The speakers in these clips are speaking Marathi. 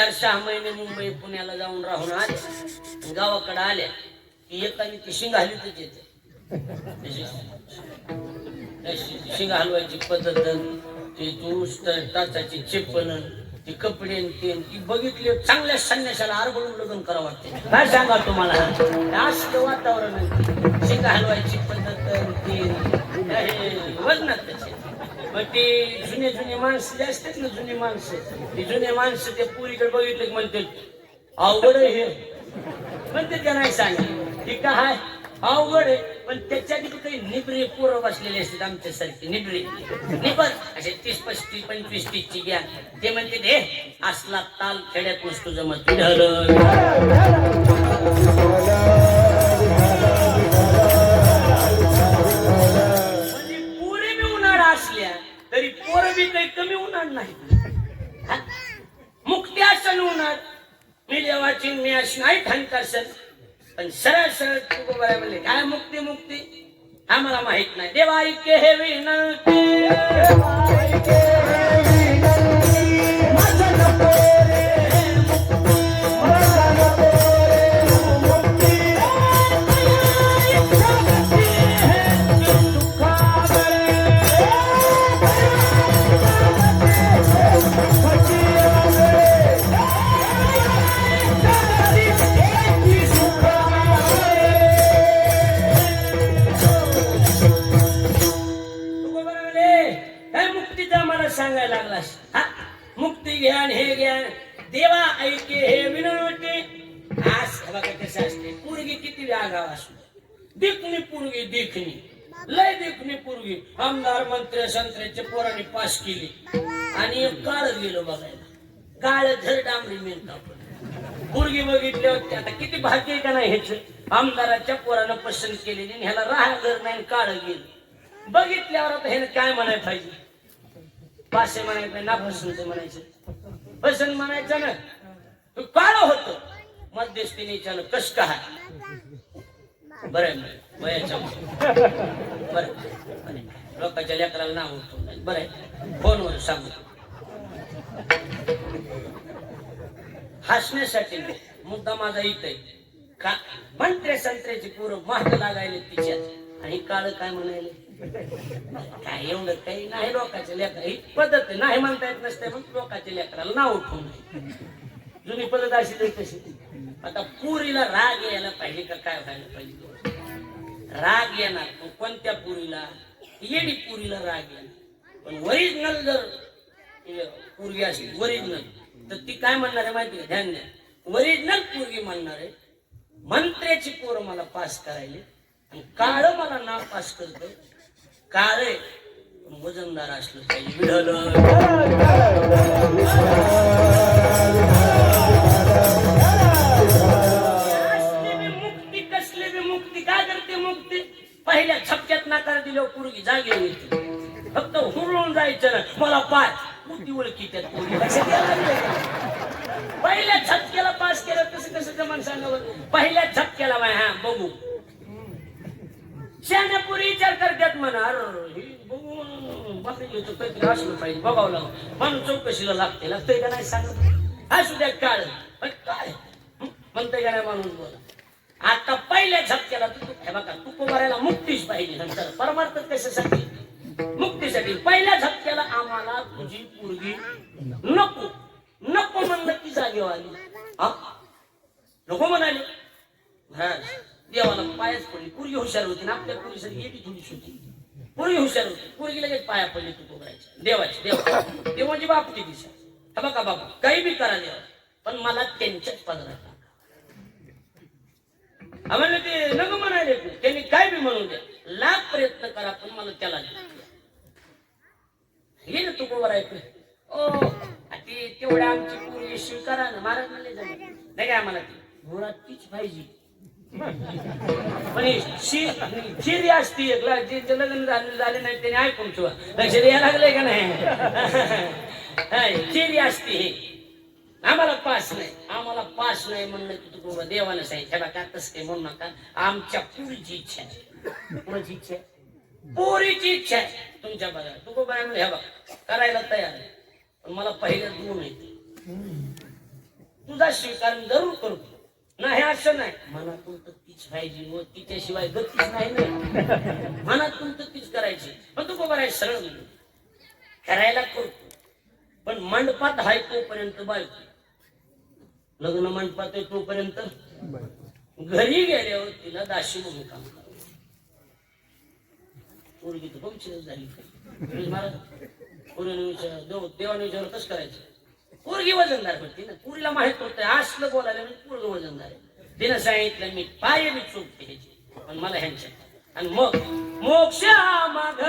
चार सहा महिने मुंबई पुण्याला जाऊन राहून आले. गावाकडे आल्या. की एकाने ती शिंग हलवीतच येते. शिंग हलवायची पद्धत ती तूस टाचाची चेपण ती कपडे ती बघितली चांगल्या संन्याशाला आरबळून लग्न करावं वाटते. काय सांगा तुम्हाला? असं वातावरण शिंग हलवायची पद्धत आणि ती वजनात मग ते जुने जुने माणसं जे असतात ना जुनी माणसं. ते जुने माणसं ते पुरीकडे बघितले की म्हणते अवघड हे. म्हणते त्या नाही सांगितलं ठीक आहे अवघड आहे. पण त्याच्या काही निबरे पोरं बसलेले असतात आमच्यासारखे निबरे. निबर असे तीस पस्तीस पंचवीस तीसची घ्या. ते म्हणते हे असला ताल खेड्यात वस्तू जमत म्हणले? काय मुक्ती मुक्ती? आम्हाला माहीत नाही. देवा ऐके हे विनंती सांगायला लागलास? हा? मुक्ती घ्या हे घ्या देवा ऐके हे विनवते. आस बघा कसं असते. पोरगी किती आगाव असू. देखणी पोरगी देखणी. लय देखणी पोरगी. आमदार मंत्री संत्र्याचे पोराने पास केली. आणि काळ गेलो बघायला. काळ झर डांबरी मिळता पोरगी बघितली होती. आता किती भाग्य का नाही ह्याच? आमदाराच्या पोरानं पसंत केलेली ह्याला राहा घर नाही काळ गेलं. बघितल्यावर आता ह्यानं काय म्हणायला पाहिजे? पाचशे म्हणायचं नाही ते म्हणायचं. भसन म्हणायचं ना तू काळ होत. मध्यस्थीने विचारलं कष्ट काय आहे, बरं वयाच्या बरं. लोकांच्या लेकराला नाव होतो. बरं फोनवर सांगतो हसण्यासाठी मुद्दा माझा इथे आहे का? मंत्र्या संत्र्याची पूर महाग लागायले तिच्यात. आणि काळ काय म्हणायले? काय एवढं काही नाही लोकांच्या लेकरा. ही पद्धत आहे. नाही म्हणता येत नसते मग लोकांच्या लेकराला नाव ठेवून जुनी पद्धत अशी तरी कशी आता पुरीला राग यायला पाहिजे का काय व्हायला पाहिजे? राग येणार तो कोणत्या पुरीला? येडी पुरीला राग येणार. पण ओरिजिनल जर पूर्वी असेल ओरिजिनल तर ती काय म्हणणार आहे माहिती ध्यान द्या. ओरिजिनल पूर्वी म्हणणार आहे मंत्र्याची पोरं मला पास करायली आणि काळ मला ना पास का रे? वजनदार असलं पाहिजे. मुक्ती कसली बी मुक्ती काय करते मुक्ती? पहिल्या छपक्यात नाकार दिल्यावर पूर्वी जागे येते. फक्त हुरळून जायचं ना. मला पाय मोठी ओळखी त्यात पोरी. लक्षात पहिल्या झटक्याला पास केलं तसं कसं जमान सांगावं. पहिल्या झटक्याला बाय हा बघू. शाण्यापुरी विचार करतात म्हणा अरे हे बघू काहीतरी असलं पाहिजे बघावं लागलं. म्हणून चौकशीला लागते लागतंय का नाही सांगत. असू द्या काळ. काय? म्हणतंय का नाही माणूस बोला? आता पहिल्या झपक्याला तू हे बघा तू कुमारायला मुक्तीच पाहिजे नंतर. परमार्थ कशासाठी? मुक्तीसाठी. पहिल्या झपक्याला आम्हाला तुझी पोरगी नको. नको म्हणलं की जागेवर आली. नको म्हणाले. देवाला पायच पडली. पुरगी हुशार होती ना आपल्या पुरीसाठी येते थोडीशी होती. पुरगी हुशार होती. पुरगी लगेच पाया पडली तू कोबरायची देवाची देवा देव म्हणजे बापटी दिशा. हा बघा बाबा काही बी करा देवा. पण मला त्यांच्याच पदरात आम्हाला ते नग म्हणाले तू. त्यांनी काय बी म्हणून द्या. लाख प्रयत्न करा पण मला त्याला हे ना तू कोबर ऐकू. ओ ते तेवढ्या आमची पूर्वी स्वीकारा ना. महाराज म्हणले जाणार नाही काय आम्हाला ती? घोरात तीच पाहिजे. पण ही शी चिरी असती एक जे लग्न झालं झाले नाही त्याने ऐकून ठेवा. लक्ष द्यायला लागलंय का नाही? शिरी असती. हे आम्हाला पास नाही. आम्हाला पास नाही म्हणलं की तू बाबा देवानं सांगितलं हे बघा तसं काही म्हणू नका. आमच्या पुरीची इच्छा आहे. पुरीची इच्छा आहे? इच्छा आहे. तुमच्या बघा तू बाबा म्हणलं हे बघा करायला तयार आहे. पण मला पहिल्या गुण येते. तुझा स्वीकार जरूर करू. नाही असं नाही. मनातून तर तीच पाहिजे व तिच्याशिवाय गतीच नाही ना. मनातून तर तीच करायची. पण तू बरोबर आहे सरळ म्हणजे करायला करतो पण मंडपात आहे तोपर्यंत बायको लग्न मंडपात आहे तोपर्यंत घरी गेल्यावर तिला दाशी म्हणून काम पोरगी तर झाली. महाराज पोरीने विचार देव देवाने विचार कसं करायचं? पोरगी वजनदार होती ना. पुरीला माहीत होतं असलं बोलायला मी पोरग वजनदार आहे. तिनं सांगितलं मी पाय मी चूक ह्याची पण मला ह्यांच्या आणि मग मोक्षा माग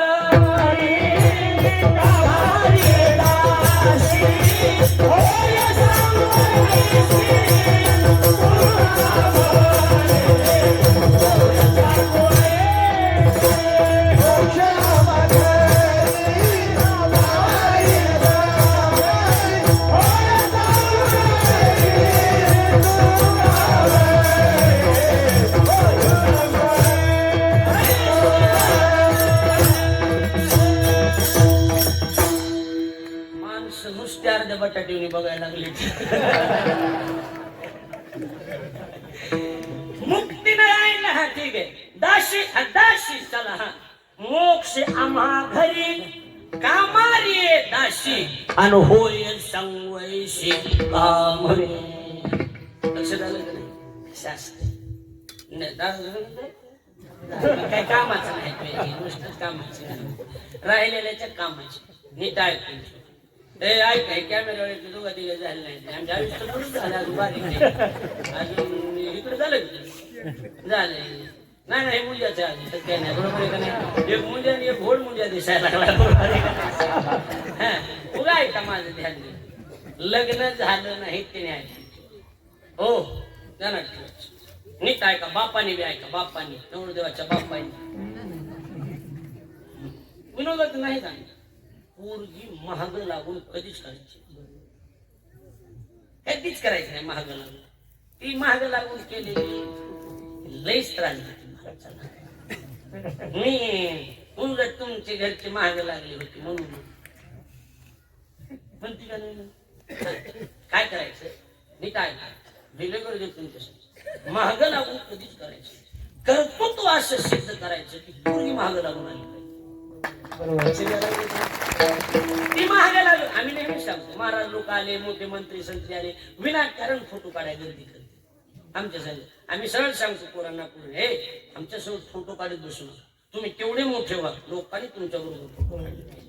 नुसत्या अर्ध्या बघायला लागली. मुक्ती नाही ना हा ठीक आहे दाशी दाशी चला हा. मोक्ष आम्हा घरी. कामारी दाशी. आणि होय संवयशी काम लक्ष झालं का नाही शास्त्र काय कामाचं नाही ते, कामाचं राहिलेल्याच्या कामाची. नीट ऐकून ए ऐक हे कॅमेरावर दोघा तिघे झाले नाही. आमच्या आयुष्य थोडंच झालं अजून बारीक आहे. अजून इकडे झालं की? झालंय नाही नाही मुंजाचं आहे. अजून काय नाही बरोबर आहे का नाही? एक मुंजा आणि एक घोड मुंजा दिसायला लागला बरोबर आहे. का नाही? हा, उगा ऐका माझं ध्यान लग्न झालं नाही ते नाही. हो ठेवायचं नीट ऐका बापाने बी ऐका बापाने. नवरदेवाच्या बापाने. विनोदात नाही सांगितलं पोरगी महाग लागून कधीच करायची कधीच करायची नाही महाग लागून. ती महाग लागून केलेली लईच त्रास देते मी उलट तुमची घरची महाग लागली होती म्हणून. म्हणती का नाही? काय करायचं? मी काय दिले घेत तुमच्यासाठी महाग लागून कधीच करायचं कर्तृत्व असं सिद्ध करायचं की पूर्वी महाग लागून आली पाहिजे. ती महाग लागलो. आम्ही नेहमी सांगतो महाराज लोक आले मोठे मंत्री संत्री आले. विनाकारण फोटो काढायला गर्दी करते. आमच्या संग. आम्ही सरळ सांगतो पोरांना पुढे हे आमच्यासोबत फोटो काढत बसू नका. तुम्ही तेवढे मोठे व्हा लोकांनी तुमच्या बरोबर फोटो काढले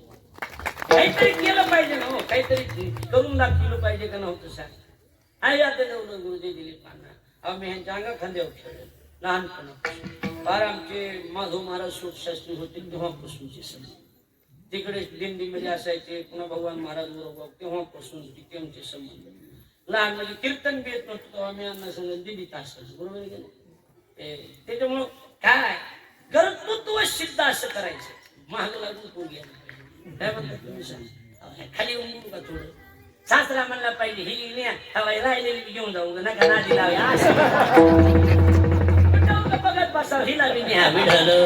काहीतरी केलं पाहिजे ना हो काहीतरी करून दाखवलं पाहिजे का नव्हतं सांग आई आता जेवढं गुरुजी दिली पाना मी ह्यांच्या अंगा खांद्यावर खेळले लहानपणा फार आमचे माधव महाराज शास्त्री होते तेव्हापासूनचे सण तिकडे दिंडीमध्ये असायचे पुन्हा भगवान महाराज बरोबर तेव्हापासून तिथे आमचे संबंध. लहान म्हणजे कीर्तन बी येत नव्हतं आम्ही अण्णा सगळं दिंडीत असायचो बरोबर का नाही? त्याच्यामुळं काय? कर्तृत्व सिद्ध असं करायचं. महाग लागून आली पाहिजे. काय म्हणतात तुम्ही सांग? खाली येऊन का थोडं? सासरा म्हणला पाहिजे ही न्या हवाई राहिलेली घेऊन जाऊ नका नादी लावे असं बघत बसावं हिला बी न्या विढलं